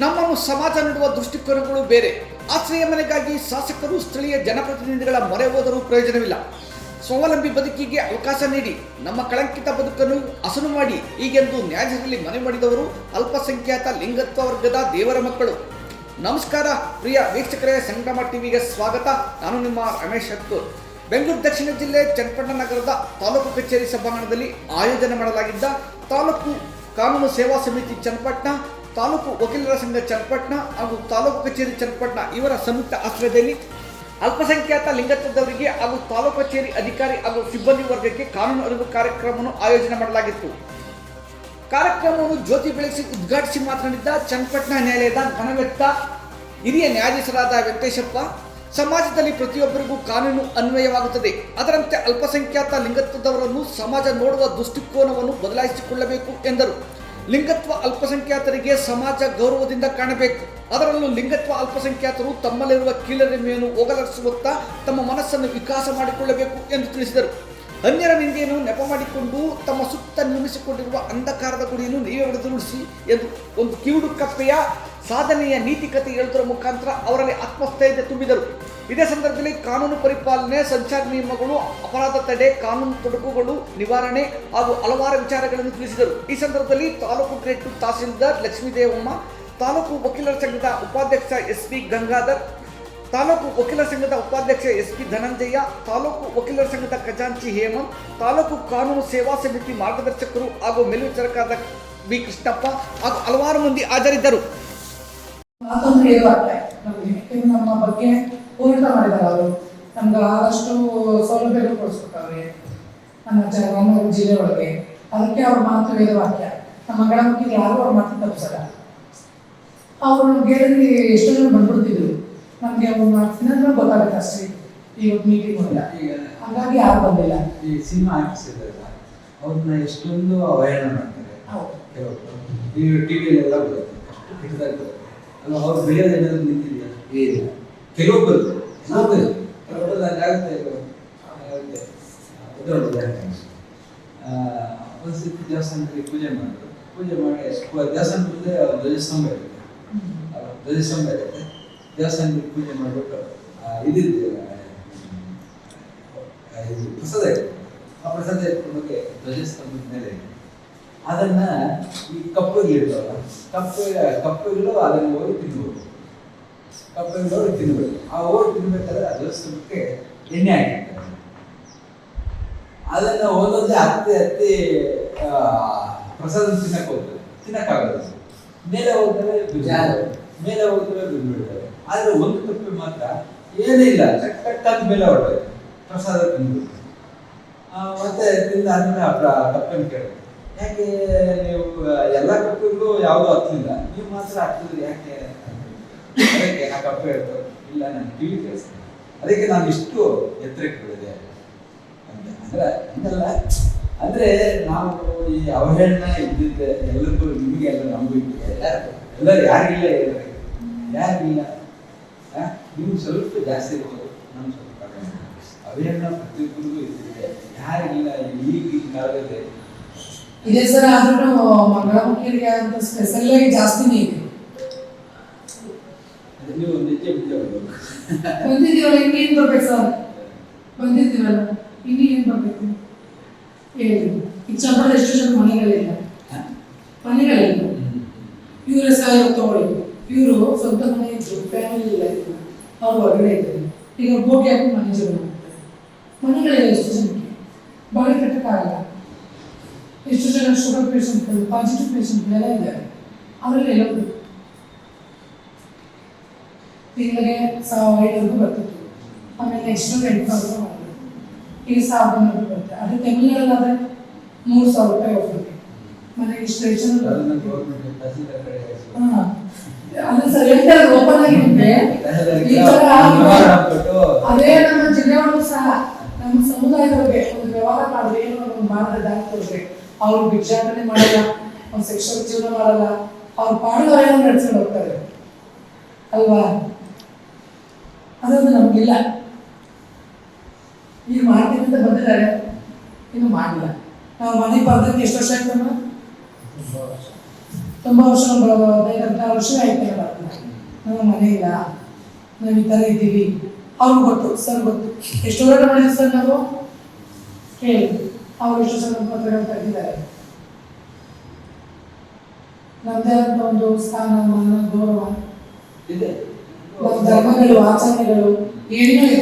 ನಮ್ಮನ್ನು ಸಮಾಜ ನೀಡುವ ದೃಷ್ಟಿಕೋನಗಳು ಬೇರೆ. ಆಶ್ರಯ ಮನೆಗಾಗಿ ಶಾಸಕರು ಸ್ಥಳೀಯ ಜನಪ್ರತಿನಿಧಿಗಳ ಮೊರೆ ಹೋದರೂ ಪ್ರಯೋಜನವಿಲ್ಲ. ಸ್ವಾವಲಂಬಿ ಬದುಕಿಗೆ ಅವಕಾಶ ನೀಡಿ, ನಮ್ಮ ಕಳಂಕಿತ ಬದುಕನ್ನು ಹಸನು ಮಾಡಿ, ಹೀಗೆಂದು ನ್ಯಾಯಾಲಯದಲ್ಲಿ ಮನೆ ಮಾಡಿದವರು ಅಲ್ಪಸಂಖ್ಯಾತ ಲಿಂಗತ್ವ ವರ್ಗದ ದೇವರ ಮಕ್ಕಳು. ನಮಸ್ಕಾರ, ಪ್ರಿಯ ವೀಕ್ಷಕರೇ, ಸಂಗ್ರಾಮ ಟಿವಿಗೆ ಸ್ವಾಗತ. ನಾನು ನಿಮ್ಮ ರಮೇಶ್ ಹತ್ತೂರ್. ಬೆಂಗಳೂರು ದಕ್ಷಿಣ ಜಿಲ್ಲೆ ಚನ್ನಪಟ್ಟಣ ನಗರದ ತಾಲೂಕು ಕಚೇರಿ ಸಭಾಂಗಣದಲ್ಲಿ ಆಯೋಜನೆ ಮಾಡಲಾಗಿದ್ದ ತಾಲೂಕು ಕಾನೂನು ಸೇವಾ ಸಮಿತಿ ಚನ್ನಪಟ್ಟಣ ತಾಲೂಕು ವಕೀಲರ ಸಂಘ ಚನ್ನಪಟ್ಟಣ ಹಾಗೂ ತಾಲೂಕು ಕಚೇರಿ ಚನ್ನಪಟ್ಟಣ ಇವರ ಸಂಯುಕ್ತ ಆಶ್ರಯದಲ್ಲಿ ಅಲ್ಪಸಂಖ್ಯಾತ ಲಿಂಗತ್ವದವರಿಗೆ ಹಾಗೂ ತಾಲೂಕು ಕಚೇರಿ ಅಧಿಕಾರಿ ಹಾಗೂ ಸಿಬ್ಬಂದಿ ವರ್ಗಕ್ಕೆ ಕಾನೂನು ಅರಿವು ಕಾರ್ಯಕ್ರಮವನ್ನು ಆಯೋಜನೆ ಮಾಡಲಾಗಿತ್ತು. ಕಾರ್ಯಕ್ರಮವನ್ನು ಜ್ಯೋತಿ ಬೆಳಗಿಸಿ ಉದ್ಘಾಟಿಸಿ ಮಾತನಾಡಿದ್ದ ಚನ್ನಪಟ್ಟಣ ನ್ಯಾಯಾಲಯದ ಘನವೆತ್ತ ಹಿರಿಯ ನ್ಯಾಯಾಧೀಶರಾದ ವೆಂಕಟೇಶಪ್ಪ, ಸಮಾಜದಲ್ಲಿ ಪ್ರತಿಯೊಬ್ಬರಿಗೂ ಕಾನೂನು ಅನ್ವಯವಾಗುತ್ತದೆ. ಅದರಂತೆ ಅಲ್ಪಸಂಖ್ಯಾತ ಲಿಂಗತ್ವದವರನ್ನು ಸಮಾಜ ನೋಡುವ ದೃಷ್ಟಿಕೋನವನ್ನು ಬದಲಾಯಿಸಿಕೊಳ್ಳಬೇಕು ಎಂದರು. ಲಿಂಗತ್ವ ಅಲ್ಪಸಂಖ್ಯಾತರಿಗೆ ಸಮಾಜ ಗೌರವದಿಂದ ಕಾಣಬೇಕು. ಅದರಲ್ಲೂ ಲಿಂಗತ್ವ ಅಲ್ಪಸಂಖ್ಯಾತರು ತಮ್ಮಲ್ಲಿರುವ ಕೀಳರಿಮೆಯನ್ನು ಹೋಗಲಾಡಿಸುವತ್ತ ತಮ್ಮ ಮನಸ್ಸನ್ನು ವಿಕಾಸ ಮಾಡಿಕೊಳ್ಳಬೇಕು ಎಂದು ತಿಳಿಸಿದರು. ಅನ್ಯರ ನಿಂದೆಯನ್ನು ನೆಪ ಮಾಡಿಕೊಂಡು ತಮ್ಮ ಸುತ್ತ ನಿರ್ಮಿಸಿಕೊಂಡಿರುವ ಅಂಧಕಾರದ ಗುಡಿಯನ್ನು ನೀವೇ ಹೊಡೆದುರುಳಿಸಿ ಎಂದು ಒಂದು ಕಿವುಡು ಕಪ್ಪೆಯ ಸಾಧನೆಯ ನೀತಿಕತೆ ಹೇಳುವುದರ ಮುಖಾಂತರ ಅವರಲ್ಲಿ ಆತ್ಮಸ್ಥೈರ್ಯ ತುಂಬಿದರು. ಇದೇ ಸಂದರ್ಭದಲ್ಲಿ ಕಾನೂನು ಪರಿಪಾಲನೆ, ಸಂಚಾರ ನಿಯಮಗಳು, ಅಪರಾಧ ತಡೆ, ಕಾನೂನು ತೊಡಕುಗಳು, ನಿವಾರಣೆ ಹಾಗೂ ಹಲವಾರು ವಿಚಾರಗಳನ್ನು ತಿಳಿಸಿದರು. ಈ ಸಂದರ್ಭದಲ್ಲಿ ತಾಲೂಕು ಗ್ರೇಟ್ ತಹಸೀಲ್ದಾರ್ ಲಕ್ಷ್ಮೀದೇವಮ್ಮ, ತಾಲೂಕು ವಕೀಲರ ಸಂಘದ ಉಪಾಧ್ಯಕ್ಷ ಎಸ್ ಪಿ ಗಂಗಾಧರ್, ತಾಲೂಕು ವಕೀಲರ ಸಂಘದ ಉಪಾಧ್ಯಕ್ಷ ಎಸ್ ಪಿ ಧನಂಜಯ ತಾಲೂಕು ವಕೀಲರ ಸಂಘದ ಖಜಾಂಚಿ ಹೇಮಂತ್, ತಾಲೂಕು ಕಾನೂನು ಸೇವಾ ಸಮಿತಿ ಮಾರ್ಗದರ್ಶಕರು ಹಾಗೂ ಮೇಲ್ವಿಚಾರಕರಾದ ಬಿ ಕೃಷ್ಣಪ್ಪ ಹಾಗೂ ಹಲವಾರು ಮಂದಿ ಹಾಜರಿದ್ದರು. ನಮ್ಮ ಬಗ್ಗೆ ಹೋರಾಟ ಮಾಡಿದ್ದಾರೆ ಅವರು. ನಮ್ಗೆ ಆದಷ್ಟು ಸೌಲಭ್ಯಗಳು ಕೊಡಿಸ್ಕೊಟ್ಟವ್ರೆ. ನಮ್ಮ ಜ ನಮ್ಮ ಜಿಲ್ಲೆ ಒಳಗೆ. ಅದಕ್ಕೆ ಅವ್ರ ಮಾತು ವೇದವಾಕ್ಯ ನಮ್ಮ ಮಗಳ ಮಕ್ಕಳಿಗೆ ಯಾರು ಅವ್ರ ಮಾತು ತಪ್ಪಿಸಲ್ಲ. ಅವರು ಗೆಳೆಯಲ್ಲಿ ಎಷ್ಟೋ ಜನ ಬಂದ್ಬಿಡ್ತಿದ್ರು. ನಮಗೆ ಅವ್ರು ಮಾಡ್ತೀನಿ ಗೊತ್ತಾಗುತ್ತೆ ಅಷ್ಟೇ. ಇವತ್ತು ಮೀಟಿಂಗ್ ಇಲ್ಲ ಈಗ ಹಾಗಾಗಿ ಯಾರು ಬಂದಿಲ್ಲ. ಈ ಸಿನಿಮಾ ಹಾಕಿಸಿದ್ರಲ್ಲ ಅವ್ರನ್ನ ಎಷ್ಟೊಂದು ಅವಹೇಳನ ಮಾಡ್ತಾರೆ. ಹೌದು. ಕೆಲವೊಬ್ರು ಈ ಟಿವಿಯಲ್ಲೆಲ್ಲ ಬರುತ್ತೆ ಹಿಡಿದಾಗ ಬರುತ್ತೆ ಅಲ್ಲ ಅವ್ರು ಬೆಳೆಯೋದು ಏನಾದ್ರು ನಿಂತಿದೆಯಾ? ಏನಿಲ್ಲ ಕೆಲವೊಬ್ಬರು ದೇವಸ್ಥಾನದಲ್ಲಿ ಪೂಜೆ ಮಾಡಿದ್ರು ಪೂಜೆ ಮಾಡಿ ದೇವಸ್ಥಾನ ಮುಂದೆ ಧ್ವಜಸ್ತಂಭ ಇರುತ್ತೆ. ಧ್ವಜಸ್ತಂಭ ಇರುತ್ತೆ. ದೇವಸ್ಥಾನದಲ್ಲಿ ಪೂಜೆ ಮಾಡಿಬಿಟ್ಟು ಇದಿದ್ದು ಆ, ಇದು ಪ್ರಸಾದ ಇರುತ್ತೆ. ಆ ಪ್ರಸಾದ ಇಟ್ಕೊಂಡೋಗಿ ಧ್ವಜಸ್ತಂಭದ ಮೇಲೆ ಅದನ್ನ ಈ ಕಪ್ಪು ಇರ್ತಾವಲ್ಲ ಕಪ್ಪು ಕಪ್ಪುಗಳು ಅದನ್ನು ಹೋಗಿ ತಿನ್ಬೋದು. ಹೋಗಿ ತಿನ್ಬೇಕು. ಆ ಹೋಗಿ ತಿನ್ಬೇಕಾದ್ರೆ ಆ ದೇವಸ್ಥಾನಕ್ಕೆ ಎಣ್ಣೆ ಹಾಕಿರ್ತಾರೆ. ಅದನ್ನ ಒಂದೊಂದೇ ಹತ್ತಿ ಹತ್ತಿ ಆ, ಪ್ರಸಾದ ತಿನ್ನಕ್ಕೆ ಹೋಗ್ತದೆ ತಿನ್ನಕ್ಕಾಗಲ್ಲ. ಮೇಲೆ ಹೋಗ್ತಾರೆ ಮೇಲೆ ಹೋಗ್ತಾರೆ ಬಿಡ್ಬಿಡ್ತಾರೆ. ಆದರೆ ಒಂದು ಕಪ್ಪೆ ಮಾತ್ರ ಏನೂ ಇಲ್ಲ. ಟಕ್ ಟಕ್ ಅಂತ ಮೇಲೆ ಹೊರಟೋಯ್ತು. ಪ್ರಸಾದ ತಿನ್ಬಿಡ್ತಾರೆ ಆ, ಮತ್ತೆ ತಿಂದಾದ್ಮೇಲೆ ಆ ಪ್ರ- ಕಪ್ಪೆನ ಕೇಳಿದ್ರು ಯಾಕೆ ನೀವು ಎಲ್ಲ ಕಪ್ಪಿಗೂ ಯಾವುದೂ ಹತ್ತಲಿಲ್ಲ ನೀವು ಮಾತ್ರ ಹತ್ತಿದ್ರು ಯಾಕೆ ಅದಕ್ಕೆ ಆ ಕಪ್ಪೆ ಇಲ್ಲ, ನಾನು ಕೇಳಿಸ್ತೀನಿ ಅದಕ್ಕೆ ನಾನು ಇಷ್ಟು ಎತ್ತರಕ್ಕೆ ಬೆಳೆದೆ ಅಂತ. ಅಂದ್ರೆ, ಹಂಗಲ್ಲ. ಅಂದ್ರೆ, ನಾವು ಈ ಅವಹೇಳನ ಇದ್ದಿದ್ದೆ, ಎಲ್ಲರಿಗೂ ನಿಮಗೆ ಎಲ್ಲ ನಮಗೂ ಇಟ್ಟಿದೆ ಎಲ್ಲರೂ ಎಲ್ಲರೂ ಯಾರಿಲ್ಲ ನಿಮ್ಗೆ ನೀವು ಸ್ವಲ್ಪ ಜಾಸ್ತಿ ಇರ್ಬೋದು ನಮ್ಮ ಸ್ವಲ್ಪ ಕಡಿಮೆ ಅವಹೇಳನ ಪ್ರತಿಯೊಬ್ಬರಿಗೂ ಇದ್ದಿದೆ. ಯಾರಿಲ್ಲ ಕಾಲದಲ್ಲಿ. ಇದೇ ಸರ್ ಆದ್ರೂ ಮಂಗಳ ಮುಖಿಯರಿಗೆ ಅಂತ ಸ್ಪೆಷಲ್ ಆಗಿ ಜಾಸ್ತಿನೇ ಅದು ನೀವು ನಿತ್ಯ ಬಂದಿದ್ದೀವಲ್ಲ ಇನ್ನೇನು ಬರ್ಬೇಕು ಸರ್ ಬಂದಿದ್ದೀವಲ್ಲ ಏನು ಬರ್ಬೇಕು ಹೇಳಿ ಈ ಚಂದ್ರದ ಎಷ್ಟು ಜನ ಮನೆಗಳಿಲ್ಲ ಮನೆಗಳಿಲ್ಲ ಇವರ ಸಹಾಯ ತಗೊಳ್ಳಿ ಇವರು ಸ್ವಂತ ಮನೆ ಇದ್ರು ಫ್ಯಾಮಿಲಿ ಇಲ್ಲ ಅವ್ರು ಹೊರಗಡೆ ಇದ್ರು ಈಗ ಬೋಟ್ ಹಾಕಿ ಮನೆ ಜೀವನ ಮನೆಗಳಿಲ್ಲ ಎಷ್ಟು ಜನಕ್ಕೆ ಬಾಡಿ ಕಟ್ಟಕ್ಕಾಗಲ್ಲ ಎಷ್ಟು ಜನ ಶುಗರ್ ಪೇಷಂಟ್ಗಳು ಪಾಸಿಟಿವ್ ಪೇಷಂಟ್ಗಳೆಲ್ಲ ಇದ್ದಾರೆ ಅವರೆಲ್ಲ ಎಲ್ಲ? ತಿಂಗಳಿಗೆ ಸಾವಿರ ಐನೂರು ಬರ್ತಿತ್ತು. ಆಮೇಲೆ ನೆಕ್ಸ್ಟ್ ಎಂಟು ಸಾವಿರ ರೂಪಾಯಿ ಮಾಡಿದ್ರು ಈಗ ಸಾವಿರದ ಐನೂರು ಬರುತ್ತೆ. ಅದು ತಮಿಳ್ನಾಡಲ್ಲಾದ್ರೆ ಮೂರು ಸಾವಿರ ರೂಪಾಯಿ ಹೋಗ್ತದೆ ಮತ್ತೆ ಇಷ್ಟು ಕಡೆ ಹಾ. ಅದು ಹೇಳ್ತಾರೆ ಓಪನ್ ಆಗಿರುತ್ತೆ. ಈ ಥರ ಅದೇ ನಮ್ಮ ಜಿಲ್ಲೆ ಒಳಗೂ ಸಹ ನಮ್ಮ ಸಮುದಾಯದವ್ರಿಗೆ ಒಂದು ವ್ಯವಹಾರ ಮಾಡಿದ್ರೆ ಏನೋ ಒಂದು ಮಾಡಿದ್ರೆ ದಾರಿ ತೋರಿಸ್ಬೇಕು ಅವ್ರು ಭಿಕ್ಷಾಟನೆ ಮಾಡಲ್ಲ ಅವ್ರು ಸೆಕ್ಷುವಲ್ ಜೀವನ ಮಾಡಲ್ಲ ಅವ್ರ ಪಾಡು ಏನೋ ನಡ್ಸ್ಕೊಂಡು ಹೋಗ್ತಾರೆ. ಅಲ್ವಾ? ಅದೊಂದು ನಮಗಿಲ್ಲ ಈಗ ಮಾಡ್ತೀನಿ ಅಂತ ಬಂದಿದ್ದಾರೆ. ಇನ್ನು ಮಾಡಿಲ್ಲ ನಾವು ಮನೆ ಪದ್ಧತಿ ಎಷ್ಟು ವರ್ಷ ಆಯ್ತಮ್ಮ ತುಂಬ ವರ್ಷ ಹದಿನೈದು ವರ್ಷ ಆಯ್ತು ಬರ್ತಾರೆ ನಮಗೆ ಮನೆ ಇಲ್ಲ. ನಾವು ಈ ಥರ ಇದ್ದೀವಿ. ಅವ್ರಿಗೆ ಗೊತ್ತು, ಸರ್ ಗೊತ್ತು. ಎಷ್ಟು ಹೋರಾಟ ಮಾಡಿದ್ವಿ ಸರ್ ನಾವು? ಹೇಳಿ ಅವ್ರು ಎಷ್ಟು ಸಲ ಪತ್ರಗಳು ತೆಗೆದಿದ್ದಾರೆ ನಮ್ಮದೇ ಆದ ಒಂದು ಸ್ಥಾನ ಮಾನ ಗೌರವ. ಇದೆ. ನಮ್ಮ ಧರ್ಮಗಳು ಆಚರಣೆಗಳು ಏನೂ ಇದೆ